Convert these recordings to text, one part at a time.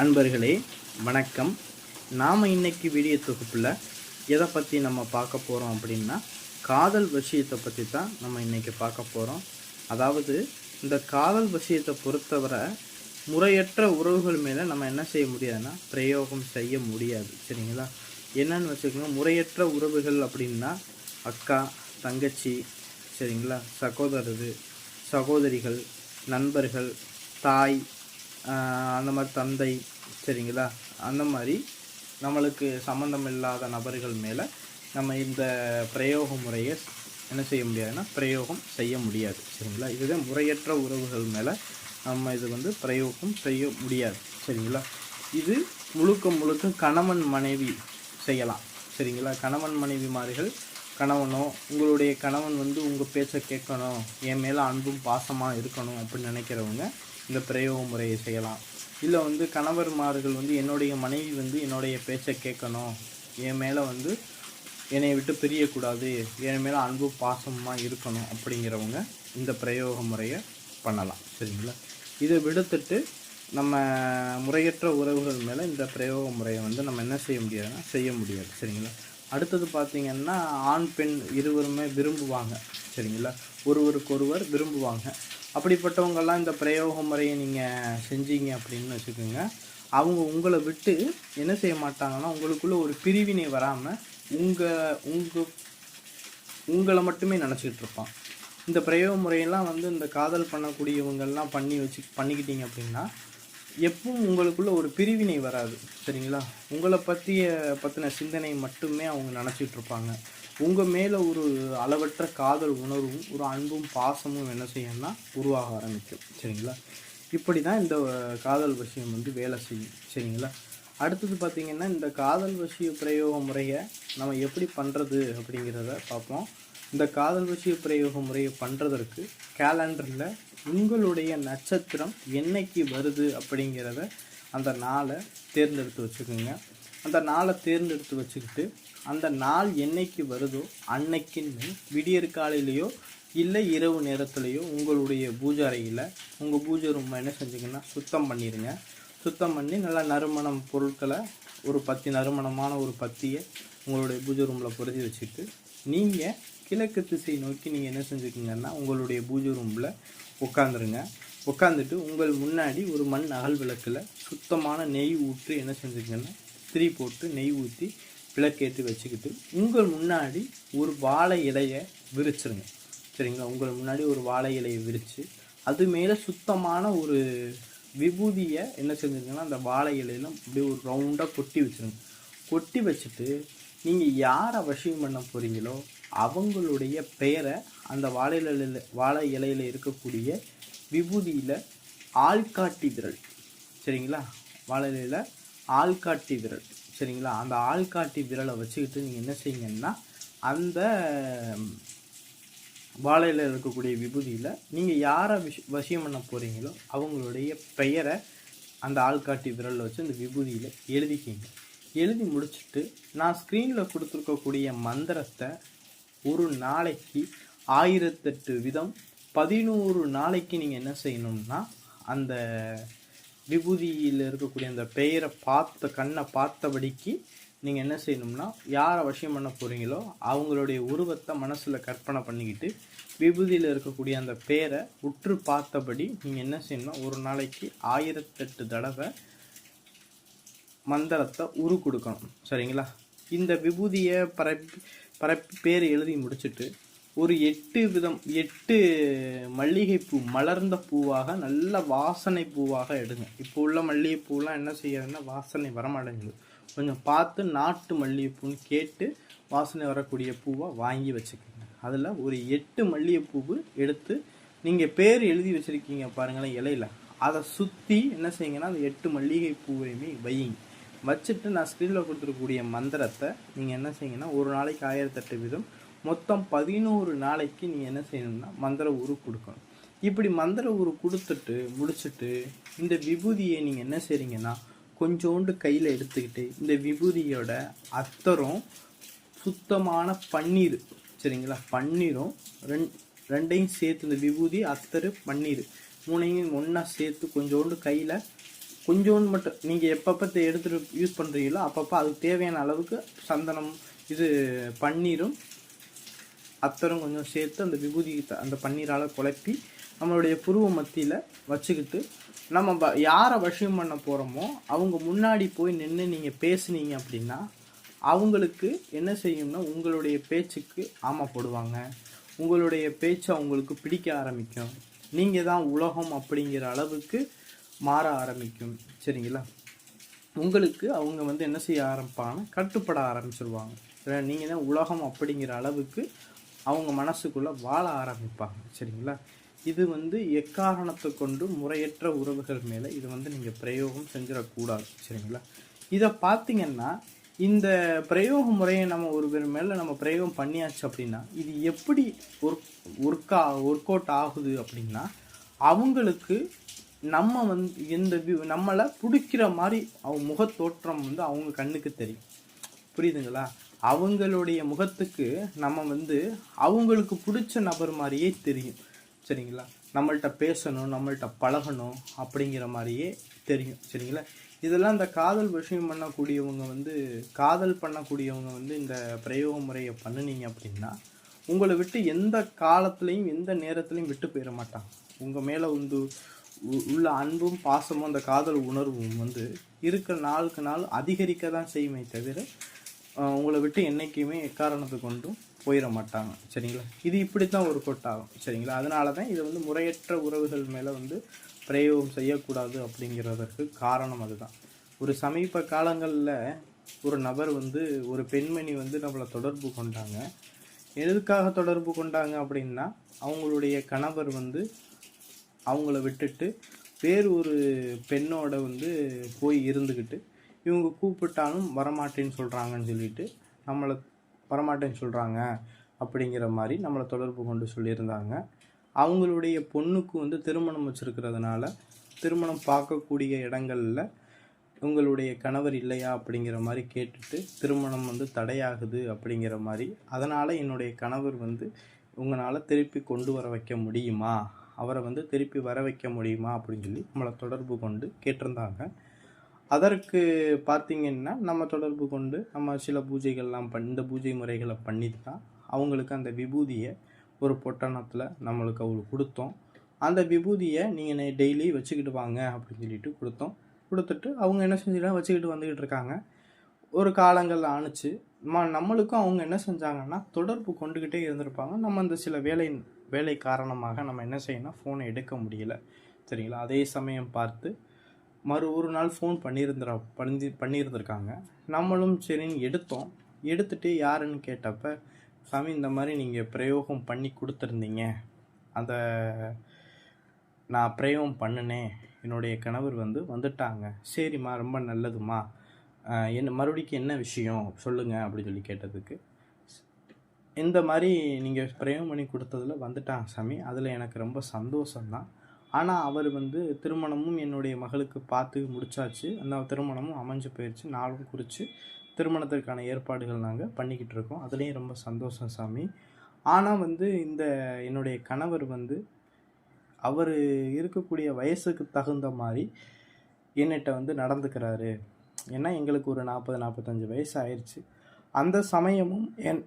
அன்பர்களே வணக்கம். நாம் இன்னைக்கு வீடியோ தொகுப்பில் எதை பற்றி நம்ம பார்க்க போகிறோம் அப்படின்னா காதல் விஷயத்தை பற்றி தான் நம்ம இன்றைக்கி பார்க்க போகிறோம் அதாவது இந்த காதல் விஷயத்தை பொறுத்தவரை முறையற்ற உறவுகள் மேலே நம்ம என்ன செய்ய முடியாதுன்னா பிரயோகம் செய்ய முடியாது. சரிங்களா? என்னன்னு வச்சுக்கோங்க முறையற்ற உறவுகள் அப்படின்னா அக்கா தங்கச்சி சரிங்களா? சகோதரர் சகோதரிகள் நண்பர்கள் தாய் அந்த மாதிரி தந்தை சரிங்களா? அந்த மாதிரி நம்மளுக்கு சம்மந்தம் இல்லாத நபர்கள் மேலே நம்ம இந்த பிரயோக முறையை என்ன செய்ய முடியாதுன்னா பிரயோகம் செய்ய முடியாது சரிங்களா? இதுதான் முறையற்ற உறவுகள் மேலே நம்ம இது வந்து பிரயோகம் செய்ய முடியாது சரிங்களா? இது முழுக்க முழுக்க கணவன் மனைவி செய்யலாம் சரிங்களா? கணவன் மனைவிமார்கள் கணவனோ உங்களுடைய கணவன் வந்து உங்கள் பேச்சை கேட்கணும் என் மேலே அன்பும் பாசமாக இருக்கணும் அப்படின்னு நினைக்கிறவங்க இந்த பிரயோக முறையை செய்யலாம். இல்லை வந்து கணவர்மார்கள் வந்து என்னுடைய மனைவி வந்து என்னுடைய பேச்சை கேட்கணும். என் மேலே வந்து என்னை விட்டு பிரியக்கூடாது. என் மேலே அன்பு பாசமாக இருக்கணும் அப்படிங்கிறவங்க இந்த பிரயோக முறையை பண்ணலாம். சரிங்களா? இதை விடுத்துட்டு நம்ம முறையற்ற உறவுகள் மேலே இந்த பிரயோக முறையை வந்து நம்ம என்ன செய்ய முடியாதுன்னா செய்ய முடியாது. சரிங்களா? அடுத்தது பார்த்திங்கன்னா ஆண் பெண் இருவருமே விரும்புவாங்க. சரிங்களா? ஒருவருக்கொருவர் விரும்புவாங்க. அப்படிப்பட்டவங்கெல்லாம் இந்த பிரயோக முறையை நீங்கள் செஞ்சீங்க அப்படின்னு வச்சுக்கோங்க. அவங்க உங்களை விட்டு என்ன செய்ய மாட்டாங்கன்னா உங்களுக்குள்ளே ஒரு பிரிவினை வராமல் உங்கள் உங்கள் உங்களை மட்டுமே நினச்சிக்கிட்டு இருப்பான். இந்த பிரயோக முறையெல்லாம் வந்து இந்த காதல் பண்ணக்கூடியவங்கெல்லாம் பண்ணி வச்சு பண்ணிக்கிட்டீங்க அப்படின்னா எப்பவும் உங்களுக்குள்ளே ஒரு பிரிவினை வராது. சரிங்களா? உங்களை பற்றிய பற்றின சிந்தனை மட்டுமே அவங்க நினச்சிட்டு இருப்பாங்க. உங்கள் மேலே ஒரு அளவற்ற காதல் உணர்வும் ஒரு அன்பும் பாசமும் என்ன செய்யணும்னா உருவாக ஆரம்பிக்கும். சரிங்களா? இப்படி தான் இந்த காதல் விஷயம் வந்து வேலை செய்யும். சரிங்களா? அடுத்தது பார்த்திங்கன்னா இந்த காதல் விஷய பிரயோக முறையை நம்ம எப்படி பண்ணுறது அப்படிங்கிறத பார்ப்போம். இந்த காதல் விஷய பிரயோக முறையை பண்ணுறதற்கு கேலண்டரில் உங்களுடைய நட்சத்திரம் என்னைக்கு வருது அப்படிங்கிறத அந்த நாளை தேர்ந்தெடுத்து வச்சுக்கோங்க. அந்த நாளை தேர்ந்தெடுத்து வச்சுக்கிட்டு அந்த நாள் என்னைக்கு வருதோ அன்னைக்குன்னு விடியற் காலையிலையோ இல்லை இரவு நேரத்துலையோ உங்களுடைய பூஜை அறையில் உங்கள் பூஜை ரூமை என்ன செஞ்சீங்கன்னா சுத்தம் பண்ணிடுங்க சுத்தம் பண்ணி நல்லா நறுமணம் பொருட்களை ஒரு பத்தி நறுமணமான ஒரு பத்தியை உங்களுடைய பூஜை ரூமில் பொருத்தி வச்சுட்டு நீங்கள் கிழக்கு திசை நோக்கி நீங்கள் என்ன செஞ்சுக்கிங்கன்னா உங்களுடைய பூஜை ரூமில் உட்காந்துருங்க உட்காந்துட்டு உங்கள் முன்னாடி ஒரு மண் அகல் விளக்கில் சுத்தமான நெய் ஊற்றி என்ன செஞ்சுக்கங்கன்னா திரி போட்டு நெய் ஊற்றி விளக்கேற்றி வச்சுக்கிட்டு உங்கள் முன்னாடி ஒரு வாழை இலையை விரிச்சிருங்க. சரிங்களா? உங்கள் முன்னாடி ஒரு வாழை இலையை விரித்து அது மேலே சுத்தமான ஒரு விபூதியை என்ன செஞ்சுருங்கன்னா அந்த வாழை இலையில அப்படியே ஒரு ரவுண்டாக கொட்டி வச்சுருங்க. கொட்டி வச்சுட்டு நீங்கள் யாரை வசியம் பண்ண போகிறீங்களோ அவங்களுடைய பெயரை அந்த வாழை இலையில் வாழை இலையில் இருக்கக்கூடிய விபூதியில் ஆள்காட்டி விரல். சரிங்களா? வாழை இலையில் ஆள்காட்டி விரல். சரிங்களா? அந்த ஆள்காட்டி விரலை வச்சுக்கிட்டு நீங்கள் என்ன செய்யுங்கன்னா அந்த வாழையில் இருக்கக்கூடிய விபூதியில் நீங்கள் யாரை விஷ வசியம் பண்ண போகிறீங்களோ அவங்களுடைய பெயரை அந்த ஆள்காட்டி விரலில் வச்சு அந்த விபூதியில் எழுதிக்கிங்க. எழுதி முடிச்சுட்டு நான் ஸ்க்ரீனில் கொடுத்துருக்கக்கூடிய மந்திரத்தை ஒரு நாளைக்கு ஆயிரத்தெட்டு விதம் பதினோரு நாளைக்கு நீங்கள் என்ன செய்யணும்னா அந்த விபூதியில் இருக்கக்கூடிய அந்த பெயரை பார்த்த கண்ணை பார்த்தபடிக்கு நீங்கள் என்ன செய்யணும்னா யாரை வசியம் பண்ண போகிறீங்களோ அவங்களுடைய உருவத்தை மனசில் கற்பனை பண்ணிக்கிட்டு விபூதியில் இருக்கக்கூடிய அந்த பேரை உற்று பார்த்தபடி நீங்கள் என்ன செய்யணும்னா ஒரு நாளைக்கு ஆயிரத்தெட்டு தடவை மந்திரத்தை உரு கொடுக்கணும். சரிங்களா? இந்த விபூதியை பரப்பி பரப்பி பேர் எழுதி முடிச்சுட்டு ஒரு எட்டு விதம் எட்டு மல்லிகைப்பூ மலர்ந்த பூவாக நல்ல வாசனை பூவாக எடுங்க. இப்போ உள்ள மல்லிகைப்பூலாம் என்ன செய்யறதுன்னா வாசனை வரமாட்டேங்குது. கொஞ்சம் பார்த்து நாட்டு மல்லிகைப்பூன்னு கேட்டு வாசனை வரக்கூடிய பூவாக வாங்கி வச்சுக்கோங்க. அதில் ஒரு எட்டு மல்லிகைப்பூவு எடுத்து நீங்கள் பேர் எழுதி வச்சுருக்கீங்க பாருங்களேன் இலையில. அதை சுற்றி என்ன செய்யுங்கன்னா அந்த எட்டு மல்லிகை பூவையுமே வையுங்க. வச்சுட்டு நான் ஸ்க்ரீனில் கொடுத்துருக்கக்கூடிய மந்திரத்தை நீங்கள் என்ன செய்யுங்கன்னா ஒரு நாளைக்கு ஆயிரத்தெட்டு விதம் மொத்தம் பதினோரு நாளைக்கு நீங்கள் என்ன செய்யணும்னா மந்திர உரு கொடுக்கணும். இப்படி மந்திர உரு கொடுத்துட்டு முடிச்சுட்டு இந்த விபூதியை நீங்கள் என்ன செய்றீங்கன்னா கொஞ்சோண்டு கையில் எடுத்துக்கிட்டு இந்த விபூதியோட அத்தரும் சுத்தமான பன்னீர் சரிங்களா? பன்னீரும் ரெண் ரெண்டையும் சேர்த்து இந்த விபூதி அத்தரு பன்னீர் மூணையும் ஒன்றா சேர்த்து கொஞ்சோண்டு கையில் கொஞ்சோண்டு மட்டும் நீங்கள் எப்பப்போ எடுத்துகிட்டு யூஸ் பண்ணுறீங்களோ அப்பப்போ அதுக்கு தேவையான அளவுக்கு சந்தனம் இது பன்னீரும் அத்தரும் கொஞ்சம் சேர்த்து அந்த விபூதி அந்த பன்னீரால் குழப்பி நம்மளுடைய புருவ மத்தியில் வச்சுக்கிட்டு நம்ம ப யாரை வசியம் பண்ண போகிறோமோ அவங்க முன்னாடி போய் நின்று நீங்கள் பேசுனீங்க அப்படின்னா அவங்களுக்கு என்ன செய்யும்னா உங்களுடைய பேச்சுக்கு ஆமா போடுவாங்க. உங்களுடைய பேச்சு அவங்களுக்கு பிடிக்க ஆரம்பிக்கும். நீங்கள் தான் உலகம் அப்படிங்கிற அளவுக்கு மாற ஆரம்பிக்கும். சரிங்களா? உங்களுக்கு அவங்க வந்து என்ன செய்ய ஆரம்பிப்பாங்கன்னா கட்டுப்பட ஆரம்பிச்சிருவாங்க. நீங்கள் தான் உலகம் அப்படிங்கிற அளவுக்கு அவங்க மனசுக்குள்ளே வாழ ஆரம்பிப்பாங்க. சரிங்களா? இது வந்து எக்காரணத்தை கொண்டு முறையற்ற உறவுகள் மேலே இது வந்து நீங்கள் பிரயோகம் செஞ்சிடக்கூடாது. சரிங்களா? இதை பார்த்தீங்கன்னா இந்த பிரயோக முறையை நம்ம ஒரு பேர் மேலே நம்ம பிரயோகம் பண்ணியாச்சு அப்படின்னா இது எப்படி ஒர்க் ஒர்க்கா ஒர்க் அவுட் ஆகுது அப்படின்னா அவங்களுக்கு நம்ம வந்து இந்த நம்மளை பிடிக்கிற மாதிரி அவங்க முகத்தோற்றம் வந்து அவங்க கண்ணுக்கு தெரியும். புரியுதுங்களா? அவங்களுடைய முகத்துக்கு நம்ம வந்து அவங்களுக்கு பிடிச்ச நபர் மாதிரியே தெரியும். சரிங்களா? நம்மள்கிட்ட பேசணும் நம்மள்கிட்ட பழகணும் அப்படிங்கிற மாதிரியே தெரியும். சரிங்களா? இதெல்லாம் இந்த காதல் விஷயம் பண்ணக்கூடியவங்க வந்து காதல் பண்ணக்கூடியவங்க வந்து இந்த பிரயோக முறையை பண்ணுனீங்க அப்படின்னா உங்களை விட்டு எந்த காலத்துலேயும் எந்த நேரத்துலையும் விட்டு போயிட மாட்டாங்க. உங்கள் மேலே வந்து உள்ள அன்பும் பாசமும் அந்த காதல் உணர்வும் வந்து இருக்கிற நாளுக்கு நாள் அதிகரிக்க தான் செய்யுமே தவிர உங்களை விட்டு என்றைக்குமே எக்காரணத்தை கொண்டும் போயிட மாட்டாங்க. சரிங்களா? இது இப்படி தான் ஒரு கொட்டாகும். சரிங்களா? அதனால தான் இது வந்து முறையற்ற உறவுகள் மேலே வந்து பிரயோகம் செய்யக்கூடாது அப்படிங்கிறதற்கு காரணம் அதுதான். ஒரு சமீப காலங்களில் ஒரு நபர் வந்து ஒரு பெண்மணி வந்து நம்மளை தொடர்பு கொண்டாங்க. எதுக்காக தொடர்பு கொண்டாங்க அப்படின்னா அவங்களுடைய கணவர் வந்து அவங்கள விட்டுட்டு வேறு ஒரு பெண்ணோட வந்து போய் இருந்துக்கிட்டு இவங்க கூப்பிட்டாலும் வரமாட்டேன்னு சொல்கிறாங்கன்னு சொல்லிட்டு நம்மளை வரமாட்டேன்னு சொல்கிறாங்க அப்படிங்கிற மாதிரி நம்மளை தொடர்பு கொண்டு சொல்லியிருந்தாங்க. அவங்களுடைய பொண்ணுக்கு வந்து திருமணம் வச்சுருக்கிறதுனால திருமணம் பார்க்கக்கூடிய இடங்களில் உங்களுடைய கணவர் இல்லையா அப்படிங்கிற மாதிரி கேட்டுட்டு திருமணம் வந்து தடையாகுது அப்படிங்கிற மாதிரி அதனால் என்னுடைய கணவர் வந்து உங்களால் திருப்பி கொண்டு வர வைக்க முடியுமா? அவரை வந்து திருப்பி வர வைக்க முடியுமா? அப்படின்னு சொல்லி நம்மளை தொடர்பு கொண்டு கேட்டிருந்தாங்க. அதற்கு பார்த்தீங்கன்னா நம்ம தொடர்பு கொண்டு நம்ம சில பூஜைகள்லாம் பண்ணி இந்த பூஜை முறைகளை பண்ணிட்டு தான் அவங்களுக்கு அந்த விபூதியை ஒரு பொட்டணத்தில் நம்மளுக்கு அவங்களுக்கு கொடுத்தோம். அந்த விபூதியை நீங்கள் டெய்லி வச்சுக்கிட்டு வாங்க அப்படின்னு சொல்லிட்டு கொடுத்தோம். கொடுத்துட்டு அவங்க என்ன செஞ்சுட்டா வச்சுக்கிட்டு வந்துக்கிட்டு இருக்காங்க. ஒரு காலங்கள் ஆணுச்சு. ம நம்மளுக்கும் அவங்க என்ன செஞ்சாங்கன்னா தொடர்பு கொண்டுக்கிட்டே இருந்திருப்பாங்க. நம்ம அந்த சில வேலை வேலை காரணமாக நம்ம என்ன செய்யணும் ஃபோனை எடுக்க முடியல. சரிங்களா? அதே சமயம் பார்த்து மறு ஒரு நாள் ஃபோன் பண்ணியிருந்துற பண்ணி பண்ணியிருந்திருக்காங்க. நம்மளும் சரின்னு எடுத்தோம். எடுத்துட்டு யாருன்னு கேட்டப்ப சாமி இந்த மாதிரி நீங்கள் பிரயோகம் பண்ணி கொடுத்துருந்தீங்க. அந்த நான் பிரயோகம் பண்ணினேன் என்னுடைய கணவர் வந்து வந்துட்டாங்க. சரிம்மா ரொம்ப நல்லதும்மா. என்ன மறுபடிக்கு என்ன விஷயம்? சொல்லுங்கள் அப்படின்னு சொல்லி கேட்டதுக்கு இந்த மாதிரி நீங்கள் பிரயோகம் பண்ணி கொடுத்ததுல வந்துட்டாங்க சாமி. அதில் எனக்கு ரொம்ப சந்தோஷம்தான். ஆனால் அவர் வந்து திருமணமும் என்னுடைய மகளுக்கு பார்த்து முடிச்சாச்சு. அந்த திருமணமும் அமைஞ்சு போயிடுச்சு நாளும் குறித்து திருமணத்திற்கான ஏற்பாடுகள் நாங்கள் பண்ணிக்கிட்டு இருக்கோம். அதுலேயும் ரொம்ப சந்தோஷம் சாமி. ஆனால் வந்து இந்த என்னுடைய கணவர் வந்து அவர் இருக்கக்கூடிய வயசுக்கு தகுந்த மாதிரி என்னிட்ட வந்து நடந்துக்கிறாரு. ஏன்னா எங்களுக்கு ஒரு நாற்பது நாற்பத்தஞ்சு வயசு ஆயிடுச்சு அந்த சமயமும் என்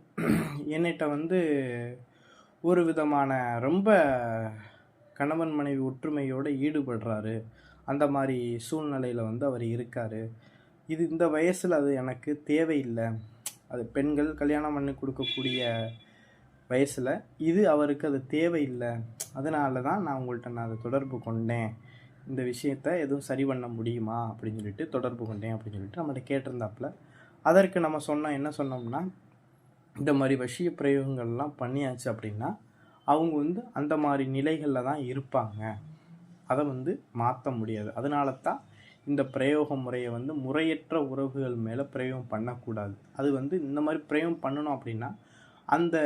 என்னிட்ட வந்து ஒரு விதமான ரொம்ப கணவன் மனைவி ஒற்றுமையோடு ஈடுபடுறாரு. அந்த மாதிரி சூழ்நிலையில் வந்து அவர் இருக்கார். இது இந்த வயசில் அது எனக்கு தேவையில்லை. அது பெண்கள் கல்யாணம் பண்ணி கொடுக்கக்கூடிய வயசில் இது அவருக்கு அது தேவையில்லை. அதனால தான் நான் உங்கள்கிட்ட நான் அதை தொடர்பு கொண்டேன். இந்த விஷயத்த எதுவும் சரி பண்ண முடியுமா? அப்படின்னு சொல்லிட்டு தொடர்பு கொண்டேன் அப்படின்னு சொல்லிட்டு நம்மகிட்ட கேட்டிருந்தாப்புல. அதற்கு நம்ம சொன்னோம் என்ன சொன்னோம்னா இந்த மாதிரி வசிய பிரயோகங்கள்லாம் பண்ணியாச்சு அப்படின்னா அவங்க வந்து அந்த மாதிரி நிலைகளில் தான் இருப்பாங்க. அதை வந்து மாற்ற முடியாது. அதனால தான் இந்த பிரயோக முறையை வந்து முறையற்ற உறவுகள் மேலே பிரயோகம் பண்ணக்கூடாது. அது வந்து இந்த மாதிரி பிரயோகம் பண்ணணும் அப்படின்னா அந்த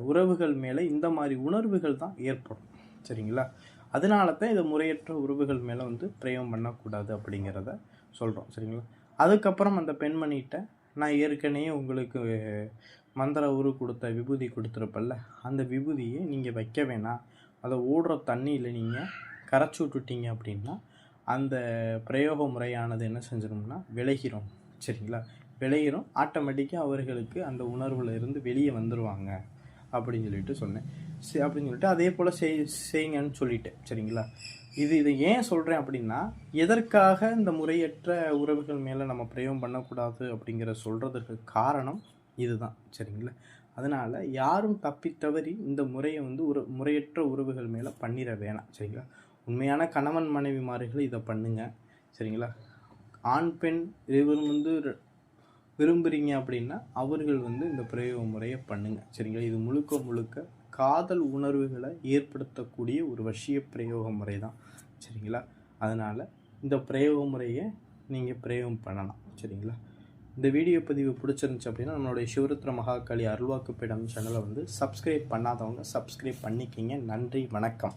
உறவுகள் மேலே இந்த மாதிரி உணர்வுகள் தான் ஏற்படும். சரிங்களா? அதனால தான் இதை முறையற்ற உறவுகள் மேலே வந்து பிரயோகம் பண்ணக்கூடாது அப்படிங்கிறத சொல்கிறோம் சரிங்களா? அதுக்கப்புறம் அந்த பெண்மணிகிட்ட நான் ஏற்கனவே உங்களுக்கு மந்திர உரு கொடுத்த விபூதி கொடுத்துருப்பல்ல அந்த விபூதியை நீங்கள் வைக்க வேணாம். அதை ஓடுற தண்ணியில் நீங்கள் கரைச்சி விட்டுட்டீங்க அப்படின்னா அந்த பிரயோக முறையானது என்ன செஞ்சிடும்னா விளைகிறோம் சரிங்களா? விளையிறோம் ஆட்டோமேட்டிக்காக அவர்களுக்கு அந்த உணர்வில் இருந்து வெளியே வந்துடுவாங்க அப்படின்னு சொல்லிட்டு சொன்னேன். சரி அப்படின்னு சொல்லிட்டு அதே போல் செய் செய்யுங்கன்னு சொல்லிட்டேன். சரிங்களா? இது இதை ஏன் சொல்கிறேன் அப்படின்னா எதற்காக இந்த முறையற்ற உறவுகள் மேலே நம்ம பிரயோகம் பண்ணக்கூடாது அப்படிங்கிற சொல்கிறதுக்கு காரணம் இதுதான். சரிங்களா? அதனால் யாரும் தப்பி தவறி இந்த முறையை வந்து ஒரு முறையற்ற உறவுகள் மேலே பண்ணிட வேணாம். சரிங்களா? உண்மையான கணவன் மனைவிமார்கள் இதை பண்ணுங்க. சரிங்களா? ஆண் பெண் இருவரும் வந்து விரும்புகிறீங்க அப்படின்னா அவர்கள் வந்து இந்த பிரயோக முறையை பண்ணுங்க. சரிங்களா? இது முழுக்க முழுக்க காதல் உணர்வுகளை ஏற்படுத்தக்கூடிய ஒரு வசிய பிரயோக முறை தான் சரிங்களா? அதனால் இந்த பிரயோக முறையை நீங்கள் பிரயோகம் பண்ணலாம். சரிங்களா? இந்த வீடியோ பதிவு பிடிச்சிருந்துச்சு அப்படின்னா நம்மளுடைய சிவருத்ர மகாகாளி அருள்வாக்கு பீடம் சேனலை வந்து சப்ஸ்கிரைப் பண்ணாதவங்க சப்ஸ்கிரைப் பண்ணிக்கிங்க. நன்றி வணக்கம்.